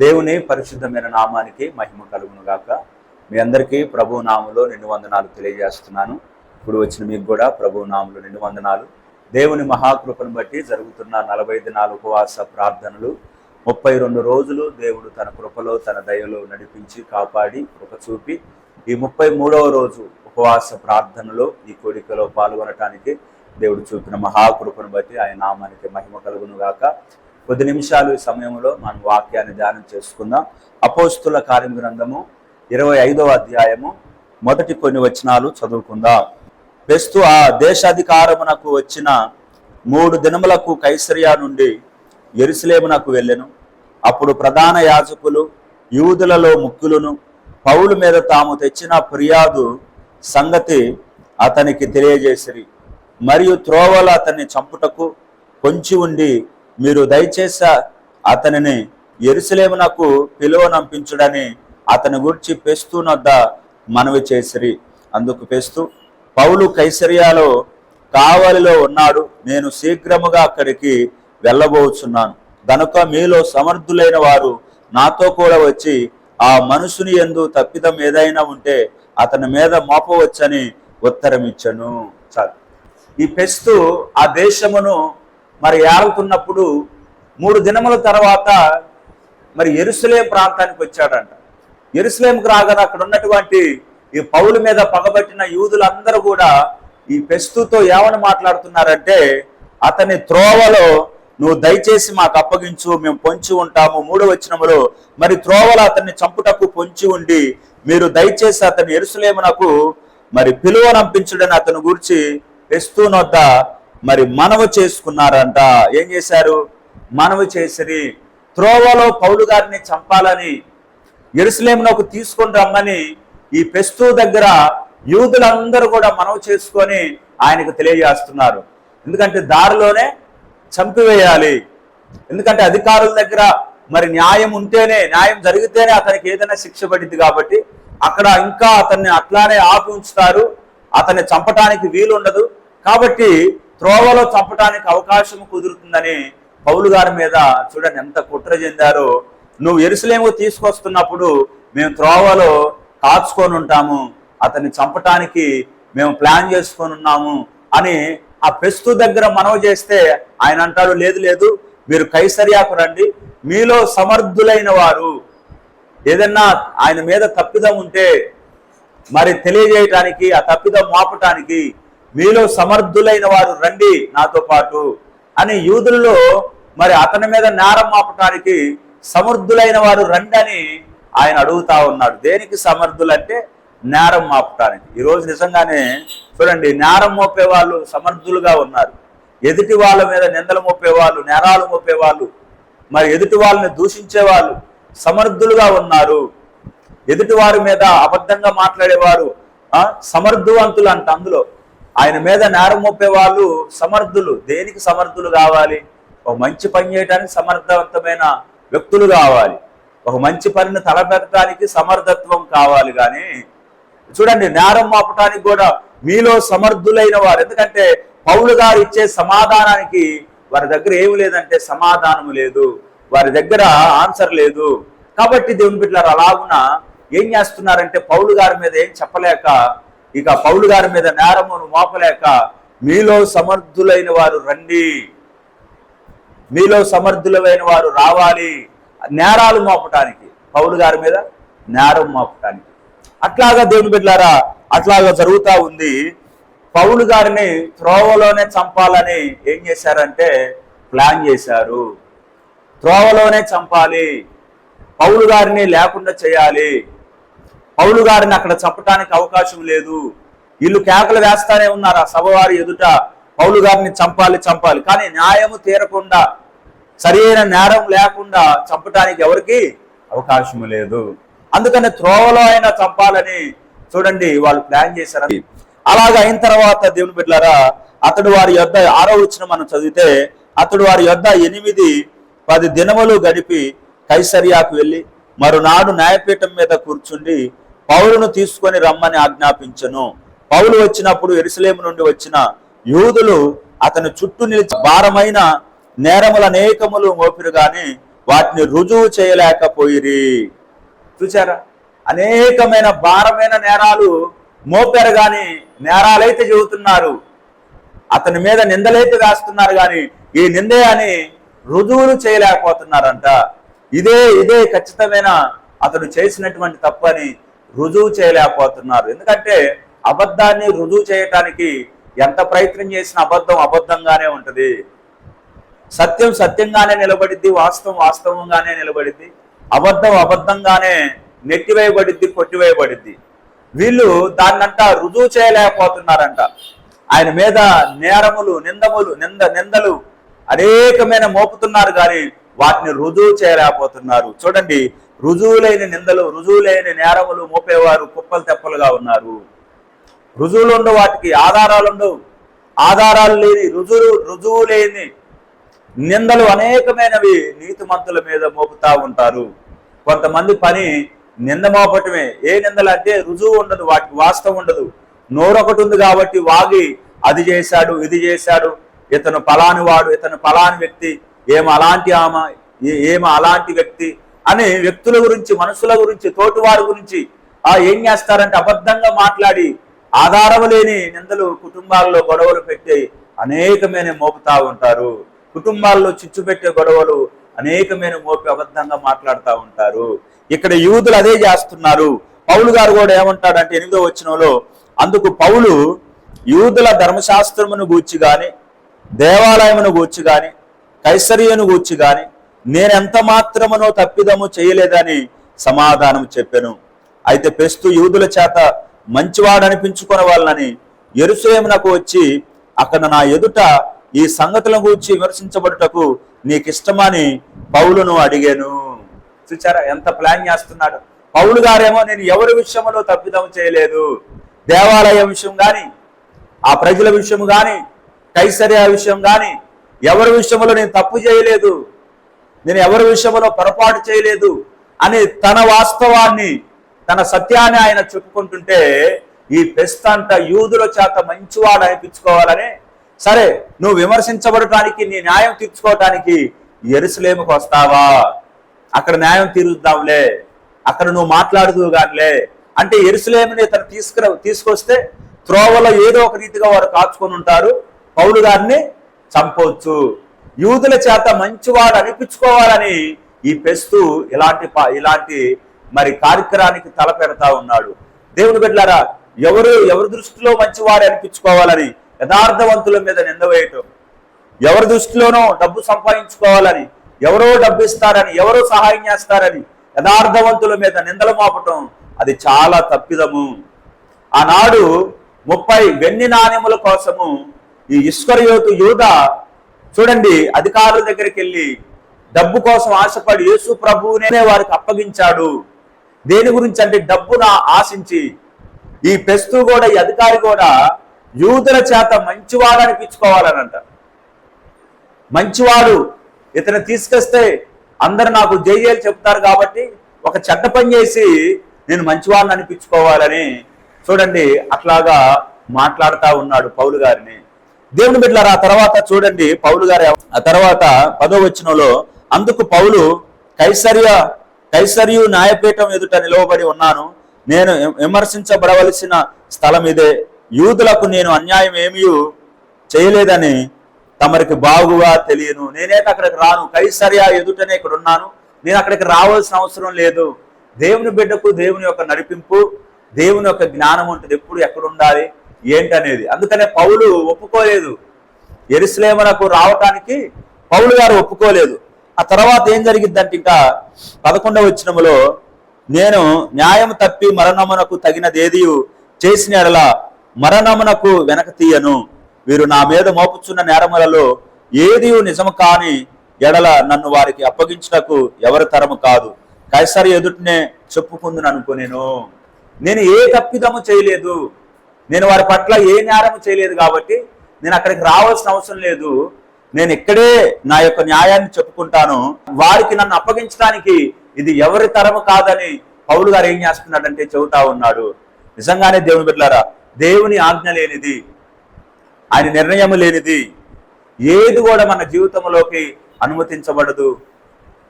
దేవుని పరిశుద్ధమైన నామానికి మహిమ కలుగును గాక మీ అందరికీ ప్రభు నామంలో నిన్ను వందనాలు తెలియజేస్తున్నాను. ఇప్పుడు వచ్చిన మీకు కూడా ప్రభు నామంలో నిన్ను వందనాలు. దేవుని మహాకృపను బట్టి జరుగుతున్న నలభై దినాల ఉపవాస ప్రార్థనలు ముప్పై రెండు రోజులు దేవుడు తన కృపలో తన దయలో నడిపించి కాపాడి కృప చూపి ఈ ముప్పై మూడవ రోజు ఉపవాస ప్రార్థనలో ఈ కోరికలో పాల్గొనటానికి దేవుడు చూపిన మహాకృపను బట్టి ఆయన నామానికి మహిమ కలుగును గాక కొద్ది నిమిషాలు ఈ సమయంలో మనం వాక్యాన్ని ధ్యానం చేసుకుందాం. అపోస్తుల కార్యం గ్రంథము ఇరవై ఐదవ అధ్యాయము మొదటి కొన్ని వచనాలు చదువుకుందాం. బెస్తు ఆ దేశాధికారమునకు వచ్చిన మూడు దినములకు కైసరియా నుండి ఎరుసలేమునకు వెళ్ళెను. అప్పుడు ప్రధాన యాజకులు యూదులలో ముక్కులను పౌలు మీద తాము తెచ్చిన ఫిర్యాదు సంగతి అతనికి తెలియజేసిరి. మరియు త్రోవలు అతన్ని చంపుటకు పొంచి ఉండి మీరు దయచేసి అతనిని ఎరుసలేమునకు పిలువనంపించుడని అతని గురించి పెస్తునొద్ద మనవి చేసిరి. అందుకు పెస్తూ పౌలు కైసరియాలో కావలిలో ఉన్నాడు. నేను శీఘ్రముగా అక్కడికి వెళ్ళబోచున్నాను. గనుక మీలో సమర్థులైన వారు నాతో కూడా వచ్చి ఆ మనుషుని ఎందు తప్పిదం ఏదైనా ఉంటే అతని మీద మోపవచ్చని ఉత్తరం ఇచ్చను చాలు. ఈ పెస్తు ఆ దేశమును మరి ఏలుతున్నప్పుడు మూడు దినముల తర్వాత మరి ఎరుసలేం ప్రాంతానికి వచ్చాడంట. ఎరుసలేంకి రాగానే అక్కడ ఉన్నటువంటి ఈ పౌలు మీద పగబట్టిన యూదులందరూ కూడా ఈ పెస్తుతో ఏమని మాట్లాడుతున్నారంటే అతని త్రోవలో నువ్వు దయచేసి మాకు అప్పగించు మేము పొంచి ఉంటాము. మూడో వచ్చినములో మరి త్రోవలో అతన్ని చంపుటకు పొంచి ఉండి మీరు దయచేసి అతని ఎరుసలేమునకు మరి పిలువనంపించుడని అతని గురించి పెస్తూనొద్ద మరి మనవి చేసుకున్నారంట. ఏం చేశారు? మనవి చేసిరి త్రోవలో పౌలు గారిని చంపాలని ఎరుసలేమునకు తీసుకొని రమ్మని ఈ పెస్తూ దగ్గర యూదులందరూ కూడా మనవి చేసుకొని ఆయనకు తెలియజేస్తున్నారు. ఎందుకంటే దారిలోనే చంపివేయాలి. ఎందుకంటే అధికారుల దగ్గర మరి న్యాయం ఉంటేనే న్యాయం జరిగితేనే అతనికి ఏదైనా శిక్ష పడింది కాబట్టి అక్కడ ఇంకా అతన్ని అట్లానే ఆపి ఉంచుతారు. అతన్ని చంపటానికి వీలు ఉండదు కాబట్టి త్రోవలో చంపటానికి అవకాశం కుదురుతుందని పౌలు గారి మీద చూడండి ఎంత కుట్ర చెందారో. నువ్వు ఎరుసలేము తీసుకొస్తున్నప్పుడు మేము త్రోవలో కాచుకొని ఉంటాము అతన్ని చంపటానికి మేము ప్లాన్ చేసుకొని ఉన్నాము అని ఆ పెస్తు దగ్గర మనవి చేస్తే ఆయన అంటాడు లేదు లేదు మీరు కైసరియాకు రండి మీలో సమర్థులైన వారు. ఏదన్నా ఆయన మీద తప్పిదం ఉంటే మరి తెలియజేయటానికి ఆ తప్పిదం మాపటానికి మీలో సమర్థులైన వారు రండి నాతో పాటు అని యూదుల్లో మరి అతని మీద నేరం మాపటానికి సమర్థులైన వారు రండి అని ఆయన అడుగుతా ఉన్నాడు. దేనికి సమర్థులంటే నేరం మాపటానికి ఈరోజు నిజంగానే చూడండి నేరం మోపే వాళ్ళు సమర్థులుగా ఉన్నారు. ఎదుటి వాళ్ళ మీద నిందలు మోపేవాళ్ళు నేరాలు మోపేవాళ్ళు మరి ఎదుటి వాళ్ళని దూషించే వాళ్ళు సమర్థులుగా ఉన్నారు. ఎదుటి వారి మీద అబద్ధంగా మాట్లాడేవారు సమర్థవంతులు అంట అందులో. ఆయన మీద నేరం మోపే వాళ్ళు సమర్థులు. దేనికి సమర్థులు కావాలి? ఒక మంచి పని చేయడానికి సమర్థవంతమైన వ్యక్తులు కావాలి. ఒక మంచి పనిని తలపెట్టడానికి సమర్థత్వం కావాలి కానీ చూడండి నేరం మోపటానికి కూడా మీలో సమర్థులైన వారు. ఎందుకంటే పౌలు గారు ఇచ్చే సమాధానానికి వారి దగ్గర ఏమి లేదంటే సమాధానం లేదు. వారి దగ్గర ఆన్సర్ లేదు. కాబట్టి దేవుని బిడ్డలారు అలాగున ఏం చేస్తున్నారంటే పౌలు గారి మీద ఏం చెప్పలేక ఇక పౌలు గారి మీద నేరమును మోపలేక మీలో సమర్థులైన వారు రండి. మీలో సమర్థులైన వారు రావాలి. నేరాలు మోపటానికి. పౌలు గారి మీద నేరం మోపటానికి. అట్లాగా దేవుని బిడ్డారా అట్లాగా జరుగుతూ ఉంది. పౌలు గారిని త్రోవలోనే చంపాలని ఏం చేశారంటే ప్లాన్ చేశారు. త్రోవలోనే చంపాలి. పౌలు గారిని లేకుండా చేయాలి. పౌలు గారిని అక్కడ చంపటానికి అవకాశం లేదు. వీళ్ళు కేకలు వేస్తానే ఉన్నారు ఆ సభవారి ఎదుట. పౌలు గారిని చంపాలి చంపాలి. కానీ న్యాయము తీరకుండా సరైన నేరం లేకుండా చంపటానికి ఎవరికి అవకాశం లేదు. అందుకని త్రోవలో అయినా చంపాలని చూడండి వాళ్ళు ప్లాన్ చేశారని. అలాగ అయిన తర్వాత దేవుని బిడ్డలారా అతడు వారి యొద్ ఆరో వచ్చిన మనం చదివితే అతడు వారి యొద్ ఎనిమిది పది దినములు గడిపి కైసరియాకు వెళ్ళి మరునాడు న్యాయపీఠం మీద కూర్చుండి పౌలును తీసుకొని రమ్మని ఆజ్ఞాపించను. పౌలు వచ్చినప్పుడు ఎరుసలేము నుండి వచ్చిన యూదులు అతని చుట్టూ నిలిచి భారమైన నేరముల అనేకములు మోపిరు గాని వాటిని రుజువు చేయలేకపోయిరి. చూచారా అనేకమైన భారమైన నేరాలు మోపారు గాని నేరాలైతే చెబుతున్నారు. అతని మీద నిందలైతే వేస్తున్నారు కానీ ఈ నిందే అని రుజువులు చేయలేకపోతున్నారంట. ఇదే ఇదే ఖచ్చితమైన అతడు చేసినటువంటి తప్పని రుజువు చేయలేకపోతున్నారు. ఎందుకంటే అబద్ధాన్ని రుజువు చేయటానికి ఎంత ప్రయత్నం చేసినా అబద్ధం అబద్ధంగానే ఉంటుంది. సత్యం సత్యంగానే నిలబడిద్ది వాస్తవం వాస్తవంగానే నిలబడిద్ది అబద్ధం అబద్ధంగానే నెట్టివేయబడిద్ది కొట్టివేయబడిద్ది. వీళ్ళు దాన్నంట రుజువు చేయలేకపోతున్నారంట. ఆయన మీద నేరములు నిందములు నింద నిందలు అనేకమైన మోపుతున్నారు కానీ వాటిని రుజువు చేయలేకపోతున్నారు. చూడండి రుజువులైన నిందలు రుజువులైన నేరములు మోపేవారు కుప్పలు తెప్పలుగా ఉన్నారు. రుజువులు ఉండవు వాటికి ఆధారాలు ఉండవు. ఆధారాలు లేని రుజువు రుజువు లేని నిందలు అనేకమైనవి నీతిమంతుల మీద మోపుతా ఉంటారు. కొంతమంది పని నింద మోపటమే. ఏ నిందలు అంటే రుజువు ఉండదు వాటికి వాస్తవం ఉండదు. నోరొకటి ఉంది కాబట్టి వాగి అది చేశాడు ఇది చేశాడు. ఇతను పలాని వాడు ఇతను పలాని వ్యక్తి ఏమ అలాంటి ఆమె? ఏ- ఏమ అలాంటి వ్యక్తి? అని వ్యక్తుల గురించి మనుషుల గురించి తోటివారి గురించి ఆ ఏం చేస్తారంటే అబద్ధంగా మాట్లాడి ఆధారం లేని నిందలు కుటుంబాల్లో గొడవలు పెట్టి అనేకమైన మోపుతా ఉంటారు. కుటుంబాల్లో చిచ్చు పెట్టే గొడవలు అనేకమైన మోపి అబద్ధంగా మాట్లాడుతూ ఉంటారు. ఇక్కడ యూదులు అదే చేస్తున్నారు. పౌలు గారు కూడా ఏమంటాడంటే ఎనిమిదో వచనంలో అందుకు పౌలు యూదుల ధర్మశాస్త్రమును గూర్చి గాని దేవాలయమును గూర్చి గాని కైసరియను గూర్చి గాని నేనెంత మాత్రమునో తప్పిదము చేయలేదని సమాధానం చెప్పాను. అయితే పెస్తు యూదుల చేత మంచివాడనిపించుకున్న వాళ్ళని ఎరుసేమునకు వచ్చి అక్కడ నా ఎదుట ఈ సంగతులను గూర్చి విమర్శించబడుటకు నీకు ఇష్టమని పౌలును అడిగాను. చూచారా ఎంత ప్లాన్ చేస్తున్నాడు. పౌలు గారేమో నేను ఎవరి విషయంలో తప్పిదం చేయలేదు? దేవాలయ విషయం గాని ఆ ప్రజల విషయం గాని కైసర్య విషయం కానీ ఎవరి విషయంలో నేను తప్పు చేయలేదు? నేను ఎవరి విషయంలో పొరపాటు చేయలేదు? అని తన వాస్తవాన్ని తన సత్యాన్ని ఆయన చెప్పుకుంటుంటే ఈ పెస్తంట యూదుల చేత మంచివాడు అనిపించుకోవాలని సరే నువ్వు విమర్శించబడటానికి నీ న్యాయం తీర్చుకోవటానికి ఎరుసలేముకు వస్తావా? అక్కడ న్యాయం తీరుద్దాంలే. అక్కడ నువ్వు మాట్లాడుతూ గానిలే అంటే ఎరుసలేముని తను తీసుకురా తీసుకొస్తే త్రోవలో ఏదో ఒక రీతిగా వారు కాచుకొని ఉంటారు. పౌలు గారిని చంపవచ్చు యూదుల చేత మంచివాడు అనిపించుకోవాలని ఈ పెస్తు ఇలాంటి ఇలాంటి మరి కార్యక్రమానికి తలపెడతా ఉన్నాడు. దేవుని బిడ్డలారా ఎవరు ఎవరి దృష్టిలో మంచివాడు అనిపించుకోవాలని యథార్థవంతుల మీద నింద వేయటం. ఎవరి దృష్టిలోనో డబ్బు సంపాదించుకోవాలని ఎవరో డబ్బు ఇస్తారని ఎవరో సహాయం చేస్తారని యథార్థవంతుల మీద నిందలు మోపటం అది చాలా తప్పిదము. ఆనాడు ముప్పై వెన్ని నాణ్యముల కోసము ఈ ఇస్కరయోతు యూద చూడండి అధికారుల దగ్గరికి వెళ్ళి డబ్బు కోసం ఆశపడి యేసు ప్రభువునే వారికి అప్పగించాడు. దేని గురించి అంటే డబ్బున ఆశించి. ఈ పెస్తు కూడా ఈ అధికారి కూడా యూదుల చేత మంచివాడు అనిపించుకోవాలనంట. మంచివాడు ఇతను తీసుకొస్తే అందరు నాకు జైలు చెప్తారు కాబట్టి ఒక చెడ్డ పని చేసి నేను మంచివాడిని అనిపించుకోవాలని చూడండి అట్లాగా మాట్లాడుతూ ఉన్నాడు పౌలు గారిని. దేవుని బిడ్డలారా ఆ తర్వాత చూడండి పౌలు గారు ఆ తర్వాత పదో వచనంలో అందుకు పౌలు కైసర్య కైసరియు న్యాయపీఠం ఎదుట నిలవబడి ఉన్నాను. నేను విమర్శించబడవలసిన స్థలం ఇదే. యూదులకు నేను అన్యాయం ఏమీ చేయలేదని తమరికి బాగుగా తెలియను. నేనైతే అక్కడికి రాను. కైసర్య ఎదుటనే ఇక్కడ ఉన్నాను. నేను అక్కడికి రావాల్సిన అవసరం లేదు. దేవుని బిడ్డకు దేవుని యొక్క నడిపింపు దేవుని యొక్క జ్ఞానం ఉంటుంది. ఎప్పుడు ఎక్కడ ఉండాలి? ఏంటనేది. అందుకనే పౌలు ఒప్పుకోలేదు. ఎరుసలేమనకు రావటానికి పౌలు గారు ఒప్పుకోలేదు. ఆ తర్వాత ఏం జరిగిందంటే ఇంకా పదకొండవ వచ్చినములో నేను న్యాయం తప్పి మరణమునకు తగినదేదియు చేసిన ఎడల మరణమునకు వెనక తీయను. వీరు నా మీద మోపుచున్న నేరములలో ఏది నిజము కాని ఎడల నన్ను వారికి అప్పగించుటకు ఎవరి తరము కాదు. కైసరి ఎదుటనే చెప్పుకుందును అనుకునేను నేను ఏ తప్పిదము చేయలేదు. నేను వారి పట్ల ఏ నేరము చేయలేదు కాబట్టి నేను అక్కడికి రావాల్సిన అవసరం లేదు. నేను ఇక్కడే నా యొక్క న్యాయాన్ని చెప్పుకుంటాను. వారికి నన్ను అప్పగించడానికి ఇది ఎవరి తరము కాదని పౌలు గారు ఏం చేస్తున్నాడంటే చెబుతా ఉన్నాడు. నిజంగానే దేవుని బిడ్డలారా దేవుని ఆజ్ఞ లేనిది ఆయన నిర్ణయం లేనిది ఏది కూడా మన జీవితంలోకి అనుమతించబడదు.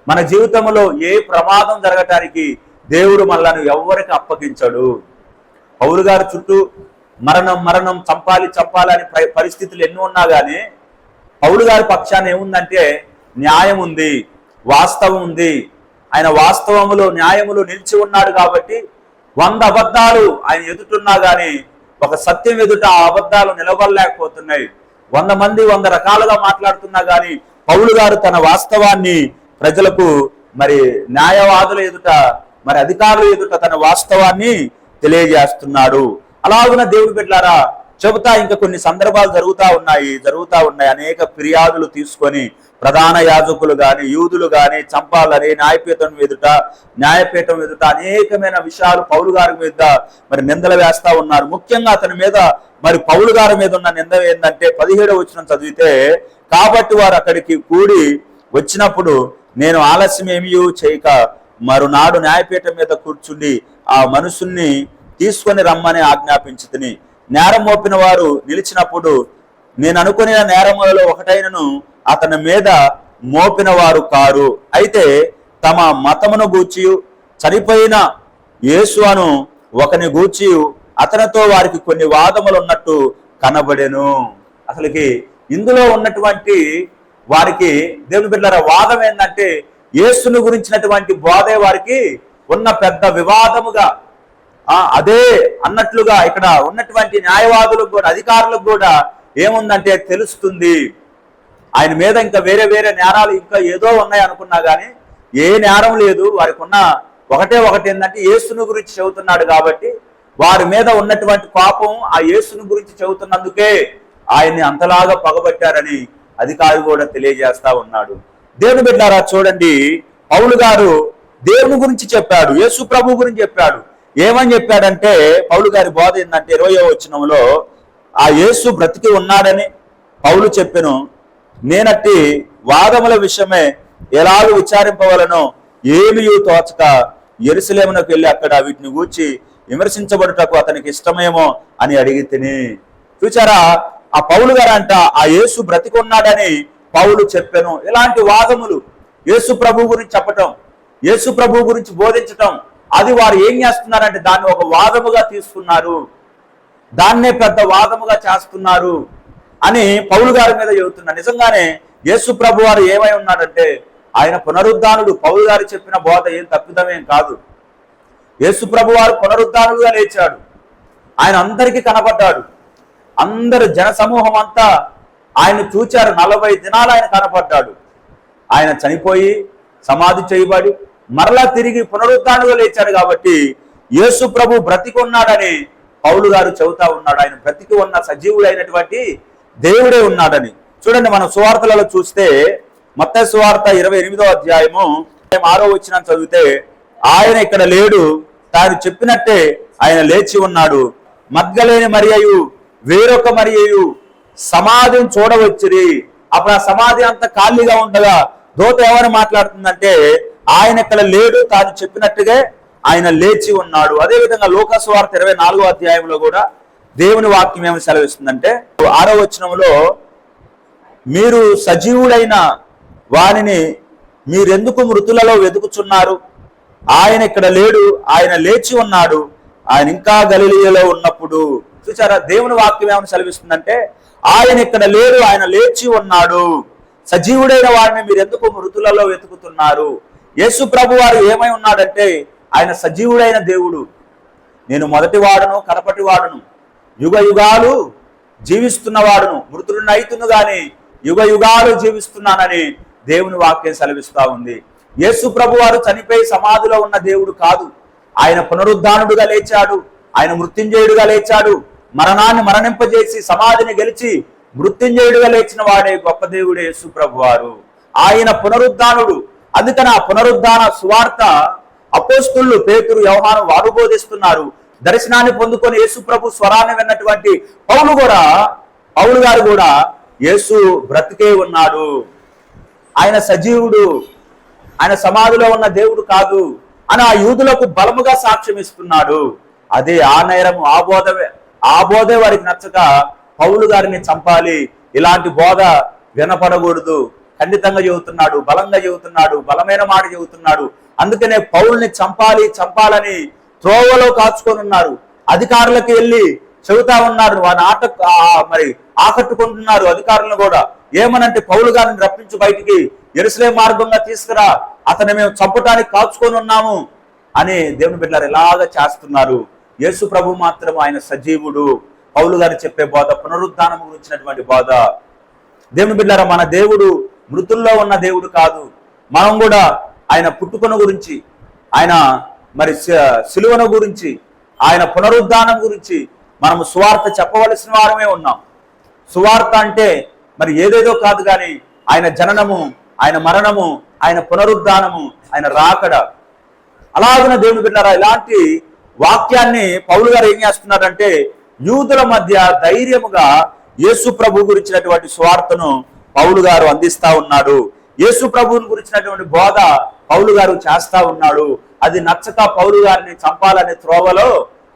మన జీవితంలో ఏ ప్రమాదం జరగటానికి దేవుడు మనలను ఎవరికి అప్పగించడు. పౌరు గారి చుట్టూ మరణం మరణం చంపాలి చంపాలని ప- పరిస్థితులు ఎన్ని ఉన్నా కానీ పౌలు గారి పక్షాన ఏముందంటే న్యాయం ఉంది వాస్తవం ఉంది. ఆయన వాస్తవములో న్యాయములో నిలిచి ఉన్నాడు కాబట్టి వంద అబద్ధాలు ఆయన ఎదుటున్నా కానీ ఒక సత్యం ఎదుట ఆ అబద్ధాలు నిలబడలేకపోతున్నాయి. వంద మంది వంద రకాలుగా మాట్లాడుతున్నా కానీ పౌలు గారు తన వాస్తవాన్ని ప్రజలకు మరి న్యాయవాదుల ఎదుట మరి అధికారుల ఎదుట తన వాస్తవాన్ని తెలియజేస్తున్నాడు. అలాగున దేవుడు పెట్టారా చెబుతా ఇంకా కొన్ని సందర్భాలు జరుగుతూ ఉన్నాయి జరుగుతూ ఉన్నాయి. అనేక ఫిర్యాదులు తీసుకొని ప్రధాన యాజకులు కానీ యూదులు కానీ చంపాలని న్యాయపీఠం ఎదుట న్యాయపీఠం ఎదుట అనేకమైన విషయాలు పౌలు గారి మీద మరి నిందలు వేస్తా ఉన్నారు. ముఖ్యంగా అతని మీద మరి పౌలు గారి మీద ఉన్న నింద ఏంటంటే పదిహేడవ వచ్చిన చదివితే కాబట్టి వారు అక్కడికి కూడి వచ్చినప్పుడు నేను ఆలస్యం ఏమీ చేయక మరునాడు న్యాయపీఠం మీద కూర్చుండి ఆ మనుషుల్ని తీసుకొని రమ్మని ఆజ్ఞాపించుతుని. నేరం మోపిన వారు నిలిచినప్పుడు నేను అనుకునే నేరములలో ఒకటైనను అతని మీద మోపిన వారు కారు. అయితే తమ మతమును గూర్చి చనిపోయిన యేసు అను ఒకని గూర్చి అతనితో వారికి కొన్ని వాదములు ఉన్నట్టు కనబడెను. అసలుకి ఇందులో ఉన్నటువంటి వారికి దేవుని బిడ్డల వాదం ఏంటంటే యేసును గురించినటువంటి బోధే వారికి ఉన్న పెద్ద వివాదముగా అదే అన్నట్లుగా ఇక్కడ ఉన్నటువంటి న్యాయవాదులకు కూడా అధికారులకు కూడా ఏముందంటే తెలుస్తుంది. ఆయన మీద ఇంకా వేరే వేరే నేరాలు ఇంకా ఏదో ఉన్నాయి అనుకున్నా కానీ ఏ నేరం లేదు. వారికి ఉన్న ఒకటే ఒకటి ఏంటంటే యేసును గురించి చెబుతున్నాడు కాబట్టి వారి మీద ఉన్నటువంటి పాపం ఆ యేసును గురించి చెబుతున్నందుకే ఆయన్ని అంతలాగా పగబట్టారని అధికారి కూడా తెలియజేస్తా ఉన్నాడు. దేవుని బిడ్డారా చూడండి. పౌలు గారు దేవుని గురించి చెప్పాడు యేసు ప్రభు గురించి చెప్పాడు. ఏమని చెప్పాడంటే పౌలు గారి బోధ ఏంటంటే ఇరవయో వచ్చినంలో ఆ యేసు బ్రతికి ఉన్నాడని పౌలు చెప్పెను. నేనట్టి వాదముల విషయమే ఎలాగూ విచారింపవలను ఏమీ తోచక ఎరుసలేమునకు వెళ్ళి అక్కడ వీటిని గూర్చి విమర్శించబడుటకు అతనికి ఇష్టమేమో అని అడిగి తిని. చూచారా? ఆ పౌలు గారు అంట ఆ యేసు బ్రతికున్నాడని పౌలు చెప్పాను. ఇలాంటి వాదములు యేసు ప్రభు గురించి చెప్పటం యేసు ప్రభు గురించి బోధించటం అది వారు ఏం చేస్తున్నారంటే దాన్ని ఒక వాదముగా తీసుకున్నారు. దాన్నే పెద్ద వాదముగా చేస్తున్నారు అని పౌలు గారి మీద చెబుతున్నారు నిజంగానే యేసు ప్రభు వారు ఏమై ఉన్నాడంటే ఆయన పునరుద్ధానుడు. పౌలు గారు చెప్పిన బోధ ఏం తప్పిదమేం కాదు. యేసు ప్రభు వారు పునరుద్ధానుడుగా లేచాడు. ఆయన అందరికీ కనపడ్డాడు. అందరు జన సమూహం అంతా ఆయన చూచారు. నలభై దినాలు ఆయన కనపడ్డాడు. ఆయన చనిపోయి సమాధి చేయబడి మరలా తిరిగి పునరుద్ధానుగా లేచాడు కాబట్టి యేసు ప్రభు బ్రతికి ఉన్నాడని పౌలు గారు చెబుతా ఉన్నాడు. ఆయన బ్రతికి ఉన్న సజీవుడైనటువంటి దేవుడే ఉన్నాడని. చూడండి మనం సువార్తలలో చూస్తే మత్త సువార్త ఇరవై ఎనిమిదో అధ్యాయము ఆరో వచ్చిన చదివితే ఆయన ఇక్కడ లేడు. తాను చెప్పినట్టే ఆయన లేచి ఉన్నాడు. మగ్గలేని మరియయు వేరొక మరియయు సమాధిని చూడవచ్చిరి. అప్పుడు ఆ సమాధి అంత ఖాళీగా ఉండగా దోత ఎవరు మాట్లాడుతుందంటే ఆయన ఇక్కడ లేడు తాను చెప్పినట్టుగా ఆయన లేచి ఉన్నాడు. అదేవిధంగా లోకస్వార్త ఇరవై నాలుగో అధ్యాయంలో కూడా దేవుని వాక్యం ఏమి సెలవిస్తుందంటే ఆరో వచనంలో మీరు సజీవుడైన వారిని మీరెందుకు మృతులలో వెతుకుచున్నారు? ఆయన ఇక్కడ లేడు ఆయన లేచి ఉన్నాడు ఆయన ఇంకా గలిలియలో ఉన్నప్పుడు. చూసారా దేవుని వాక్యం ఏమని సెలవిస్తుందంటే ఆయన ఇక్కడ లేడు ఆయన లేచి ఉన్నాడు. సజీవుడైన వారిని మీరు ఎందుకు మృతులలో వెతుకుతున్నారు? యేసు ప్రభు వారు ఏమై ఉన్నాడంటే ఆయన సజీవుడైన దేవుడు. నేను మొదటి వాడును కడపటి వాడును. యుగ యుగాలు జీవిస్తున్న వాడును. మృతుడిని గాని యుగ యుగాలు జీవిస్తున్నానని దేవుని వాక్యం సెలవిస్తా ఉంది. యేసు ప్రభు వారు చనిపోయి సమాధిలో ఉన్న దేవుడు కాదు. ఆయన పునరుద్ధానుడుగా లేచాడు. ఆయన మృత్యుంజయుడుగా లేచాడు. మరణాన్ని మరణింపజేసి సమాధిని గెలిచి మృత్యుంజయుడుగా లేచిన వాడే గొప్ప దేవుడే యేసు ప్రభు వారు. ఆయన పునరుద్ధానుడు. అందుకని ఆ పునరుద్ధాన సువార్త అపోస్తులు పేతురు వ్యవహారం వారు బోధిస్తున్నారు. దర్శనాన్ని పొందుకొని యేసు ప్రభు స్వరాన్ని విన్నటువంటి పౌలు కూడా పౌలు గారు కూడా యేసు బ్రతికే ఉన్నాడు. ఆయన సజీవుడు ఆయన సమాధిలో ఉన్న దేవుడు కాదు అని ఆ యూదులకు బలముగా సాక్ష్యం ఇస్తున్నాడు అదే ఆ నేరం ఆ బోధవే ఆ బోధే వారికి నచ్చక పౌలు గారిని చంపాలి. ఇలాంటి బోధ వినపడకూడదు. ఖండితంగా చెబుతున్నాడు బలంగా చెబుతున్నాడు బలమైన మాట చెబుతున్నాడు. అందుకనే పౌల్ని చంపాలి చంపాలని త్రోవలో కాచుకొని ఉన్నారు. అధికారులకు వెళ్ళి చెబుతా ఉన్నారు. వాని ఆట మరి ఆకట్టుకుంటున్నారు అధికారులను కూడా. ఏమనంటే పౌలు గారిని రప్పించు బయటికి ఎరుసలే మార్గంగా తీసుకురా అతన్ని మేము చంపటానికి కాచుకొని ఉన్నాము అని దేవుని బిడ్డలారు ఎలాగ చేస్తున్నారు. యేసు ప్రభు మాత్రం ఆయన సజీవుడు. పౌలు గారు చెప్పే బోధ పునరుద్ధానం గురించినటువంటి బోధ. దేవుని బిడ్డారా మన దేవుడు మృతుల్లో ఉన్న దేవుడు కాదు. మనం కూడా ఆయన పుట్టుకను గురించి ఆయన మరి సిలువను గురించి ఆయన పునరుద్ధానం గురించి మనము సువార్త చెప్పవలసిన వారమే ఉన్నాం. సువార్త అంటే మరి ఏదేదో కాదు కానీ ఆయన జననము ఆయన మరణము ఆయన పునరుద్ధానము ఆయన రాకడ. అలాగన దేవుని బిడ్డారా ఇలాంటి వాక్యాన్ని పౌలు గారు ఏం చేస్తున్నారంటే యూదుల మధ్య ధైర్యముగా యేసు ప్రభు గురించినటువంటి స్వార్థను పౌలు గారు అందిస్తా ఉన్నాడు. యేసు ప్రభువుని గురించినటువంటి బోధ పౌలు గారు చేస్తా ఉన్నాడు. అది నచ్చక పౌలు గారిని చంపాలనే త్రోవలో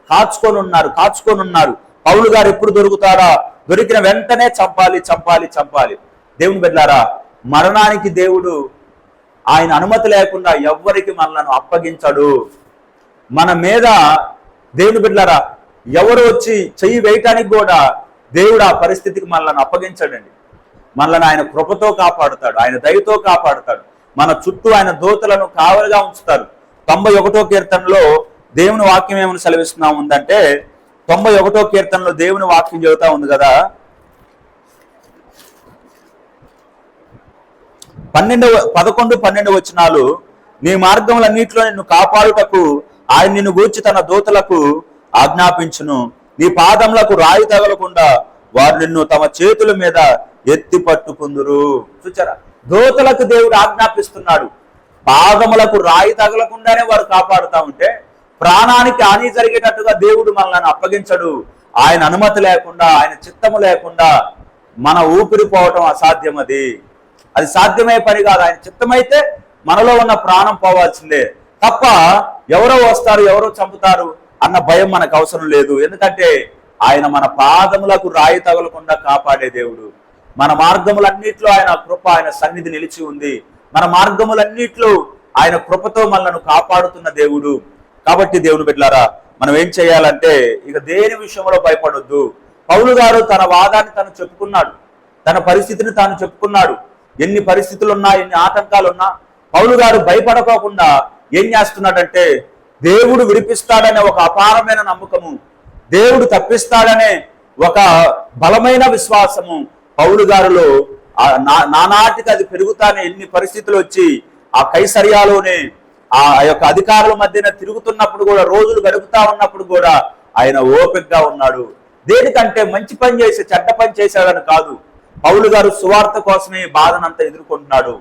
కాచుకొని ఉన్నారు కాచుకొని ఉన్నారు. పౌలు గారు ఎప్పుడు దొరుకుతారా దొరికిన వెంటనే చంపాలి చంపాలి చంపాలి. దేవుని బిడ్డారా మరణానికి దేవుడు ఆయన అనుమతి లేకుండా ఎవ్వరికి మనలను అప్పగించడు. మన మీద దేవుని బిడ్డారా ఎవరు వచ్చి చెయ్యి వేయటానికి కూడా దేవుడు ఆ పరిస్థితికి మనల్ని అప్పగించడండి. మనల్ని ఆయన కృపతో కాపాడుతాడు ఆయన దయతో కాపాడుతాడు. మన చుట్టూ ఆయన దోతలను కావలిగా ఉంచుతారు. తొంభై ఒకటో కీర్తనలో దేవుని వాక్యం ఏమని సెలవిస్తున్నాం ఉందంటే తొంభై ఒకటో కీర్తనలో దేవుని వాక్యం చెబుతా ఉంది కదా. పన్నెండవ పదకొండు పన్నెండు వచనాలు నీ మార్గములన్నింటిలో నిన్ను కాపాడుటకు ఆయన నిన్ను గూర్చి తన దూతలకు ఆజ్ఞాపించును. నీ పాదములకు రాయి తగలకుండా వారు నిన్ను తమ చేతుల మీద ఎత్తి పట్టుకుందురు. చూచారా? దోతలకు దేవుడు ఆజ్ఞాపిస్తున్నాడు. పాదములకు రాయి తగలకుండానే వారు కాపాడుతా ఉంటే ప్రాణానికి హాని జరిగేటట్టుగా దేవుడు మనల్ని అప్పగించడు. ఆయన అనుమతి లేకుండా ఆయన చిత్తము లేకుండా మన ఊపిరి పోవటం అసాధ్యం అది. అది సాధ్యమయ్యే పని కాదు. ఆయన చిత్తమైతే మనలో ఉన్న ప్రాణం పోవాల్సిందే. తప్ప ఎవరో వస్తారు ఎవరో చంపుతారు అన్న భయం మనకు అవసరం లేదు. ఎందుకంటే ఆయన మన పాదములకు రాయి తగలకుండా కాపాడే దేవుడు. మన మార్గములన్నిట్లో ఆయన కృప ఆయన సన్నిధి నిలిచి ఉంది. మన మార్గములన్నిట్లో ఆయన కృపతో మనలను కాపాడుతున్న దేవుడు. కాబట్టి దేవుని బిడ్డలారా మనం ఏం చేయాలంటే ఇక దేని విషయంలో భయపడొద్దు. పౌలు గారు తన వాదాన్ని తను చెప్పుకున్నాడు. తన పరిస్థితిని తాను చెప్పుకున్నాడు. ఎన్ని పరిస్థితులు ఉన్నా ఎన్ని ఆటంకాలు ఉన్నా పౌలు గారు భయపడకోకుండా ఏం చేస్తున్నాడంటే దేవుడు విడిపిస్తాడనే ఒక అపారమైన నమ్మకము దేవుడు తప్పిస్తాడనే ఒక బలమైన విశ్వాసము పౌలు గారిలో నా- నానాటికి అది పెరుగుతానే ఎన్ని పరిస్థితులు వచ్చి ఆ కైసర్యాలోనే ఆ యొక్క అధికారుల మధ్యన తిరుగుతున్నప్పుడు కూడా రోజులు గడుపుతా ఉన్నప్పుడు కూడా ఆయన ఓపికగా ఉన్నాడు. దేనికంటే మంచి పని చేసి చెడ్డ పని చేశాడని కాదు. పౌలు గారు సువార్త కోసమే బాధనంతా ఎదుర్కొంటున్నాడు.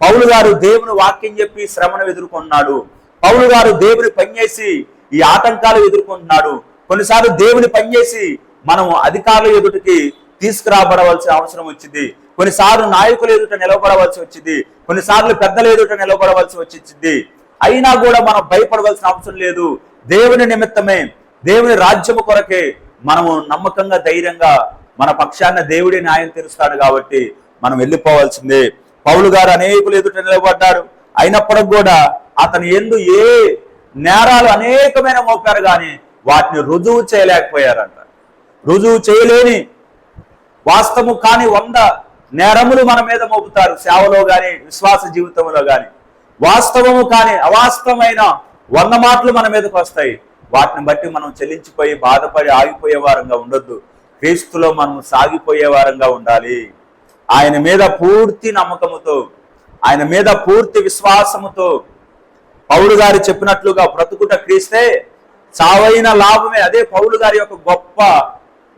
పౌలు గారు దేవుని వాక్యం చెప్పి శ్రమను ఎదుర్కొన్నాడు పౌలు గారు దేవుని పనిచేసి ఈ ఆటంకాలు ఎదుర్కొంటున్నాడు. కొన్నిసార్లు దేవుని పనిచేసి మనం అధికారుల ఎదుటికి తీసుకురాబడవలసిన అవసరం వచ్చింది. కొన్నిసార్లు నాయకులు ఎదుట నిలబడవలసి వచ్చింది. కొన్నిసార్లు పెద్దల ఎదుట నిలబడవలసి వచ్చింది. అయినా కూడా మనం భయపడవలసిన అవసరం లేదు. దేవుని నిమిత్తమే దేవుని రాజ్యము కొరకే మనము నమ్మకంగా ధైర్యంగా మన పక్షాన దేవుడి న్యాయం తీరుస్తాడు కాబట్టి మనం వెళ్ళిపోవాల్సిందే. పౌలు గారు అనేకులు ఎదుట నిలబడ్డాడు అయినప్పటికి కూడా అతను ఎందు ఏ నేరాలు అనేకమైన మోపారు కానీ వాటిని రుజువు చేయలేకపోయారంట. రుజువు చేయలేని వాస్తవము కాని వంద నేరములు మన మీద మోపుతారు సేవలో గాని విశ్వాస జీవితంలో గాని. వాస్తవము కాని అవాస్తవమైన వంద మాటలు మన మీదకి వస్తాయి. వాటిని బట్టి మనం చెల్లించిపోయి బాధపడి ఆగిపోయే వారంగా ఉండొద్దు. క్రీస్తులో మనం సాగిపోయే వారంగా ఉండాలి. ఆయన మీద పూర్తి నమ్మకముతో ఆయన మీద పూర్తి విశ్వాసముతో పౌరుగారు చెప్పినట్లుగా బ్రతుకుట క్రీస్తే చావైన లాభమే. అదే పౌలు గారి యొక్క గొప్ప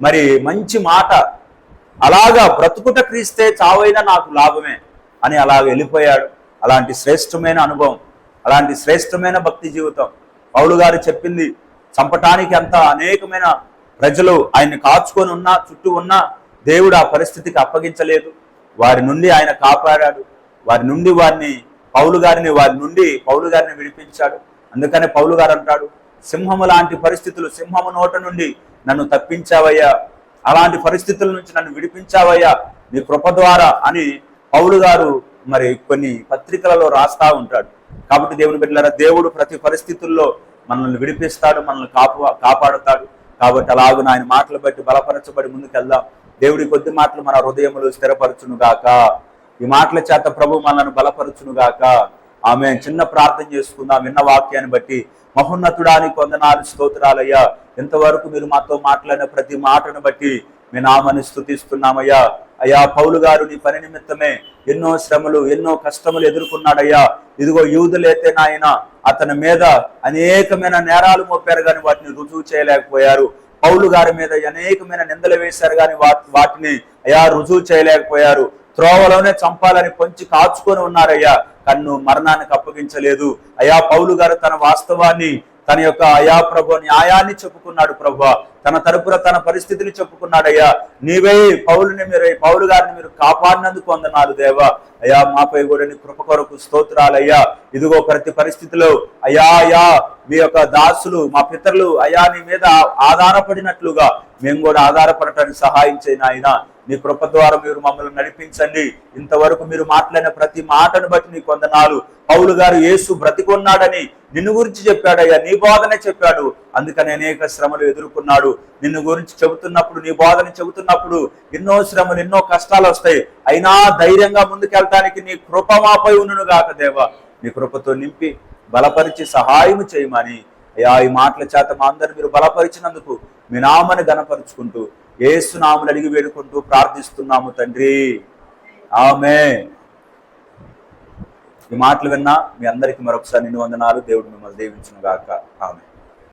మరి మంచి మాట. అలాగా బ్రతుకుట క్రీస్తే చావైన నాకు లాభమే అని అలాగ వెళ్ళిపోయాడు. అలాంటి శ్రేష్టమైన అనుభవం అలాంటి శ్రేష్టమైన భక్తి జీవితం పౌలు గారు చెప్పింది. చంపటానికి అంత అనేకమైన ప్రజలు ఆయన్ని కాచుకొని ఉన్నా చుట్టూ ఉన్నా దేవుడు ఆ పరిస్థితికి అప్పగించలేదు. వారి నుండి ఆయన కాపాడాడు. వారి నుండి వారిని పౌలు గారిని వారి నుండి పౌలు గారిని విడిపించాడు. అందుకనే పౌలు గారు అంటాడు సింహము లాంటి పరిస్థితులు సింహము నోట నుండి నన్ను తప్పించావయ్యా. అలాంటి పరిస్థితుల నుంచి నన్ను విడిపించావయ్యా. నీ కృప ద్వారా అని పౌలు గారు మరి కొన్ని పత్రికలలో రాస్తా ఉంటాడు. కాబట్టి దేవుని బిడ్డలారా దేవుడు ప్రతి పరిస్థితుల్లో మనల్ని విడిపిస్తాడు మనల్ని కాపు కాపాడుతాడు. కాబట్టి అలాగున ఆయన మాటలు బట్టి బలపరచబడి ముందుకెళ్దాం. దేవుడి కొద్ది మాటలు మన హృదయములు స్థిరపరచునుగాక. ఈ మాటల చేత ప్రభు మనల్ని బలపరచునుగాక. ఆమె చిన్న ప్రార్థన చేసుకుందాం. విన్న వాక్యాన్ని బట్టి మహోన్నతుడానికి వందనాలు స్తోత్రాలయ్యా. ఇంతవరకు మీరు మాతో మాట్లాడిన ప్రతి మాటను బట్టి మీ నామని స్థుతిస్తున్నామయ్యా. అయ్యా పౌలు గారు నీ పని నిమిత్తమే ఎన్నో శ్రమలు ఎన్నో కష్టములు ఎదుర్కొన్నాడయ్యా. ఇదిగో యూదులైతే నాయన అతని మీద అనేకమైన నేరాలు మోపారు కానీ వాటిని రుజువు చేయలేకపోయారు. పౌలు గారి మీద అనేకమైన నిందలు వేశారు కానీ వాటిని అయ్యా రుజువు చేయలేకపోయారు. త్రోవలోనే చంపాలని పొంచి కాచుకొని ఉన్నారయ్యా. కన్ను మరణానికి అప్పగించలేదు. అయా పౌలు గారు తన వాస్తవాన్ని తన యొక్క అయా ప్రభు న్యాయాన్ని చెప్పుకున్నాడు ప్రభు. తన తరపున తన పరిస్థితిని చెప్పుకున్నాడయ్యా. నీవే పౌలుని మీరు పౌలు గారిని మీరు కాపాడినందుకు వందనాలు దేవా. అయ్యా మాపై కూడా నీ కృప కొరకు స్తోత్రాలయ్యా. ఇదిగో ప్రతి పరిస్థితిలో అయ్యా అయా మీ యొక్క దాసులు మా పితరులు అయ్యా నీ మీద ఆధారపడినట్లుగా మేము కూడా ఆధారపడటానికి సహాయం చేయను నీ కృప ద్వారా మీరు మమ్మల్ని నడిపించండి. ఇంతవరకు మీరు మాట్లాడిన ప్రతి మాటను బట్టి నీ కొందనాలు. పౌలు గారు యేసు బ్రతికొన్నాడని నిన్ను గురించి చెప్పాడయ్యా నీ బోధనే చెప్పాడు. అందుకని అనేక శ్రమలు ఎదుర్కొన్నాడు. నిన్ను గురించి చెబుతున్నప్పుడు నీ బోధన చెబుతున్నప్పుడు ఎన్నో శ్రమలు ఎన్నో కష్టాలు వస్తాయి. అయినా ధైర్యంగా ముందుకెళ్ళటానికి నీ కృప మాపై ఉన్నను గాక దేవ. నీ కృపతో నింపి బలపరిచి సహాయం చేయమని. అయ్యా ఈ మాటల చేత మా అందరు మీరు బలపరిచినందుకు మీ నామని గనపరుచుకుంటూ ఏసునాములు అడిగి వేడుకుంటూ ప్రార్థిస్తున్నాము తండ్రి. ఆమె ఈ మాటలు విన్నా మీ అందరికీ మరొకసారి నిన్ను వందనాలు. దేవుడు మిమ్మల్ని దీవించును గాక ఆమె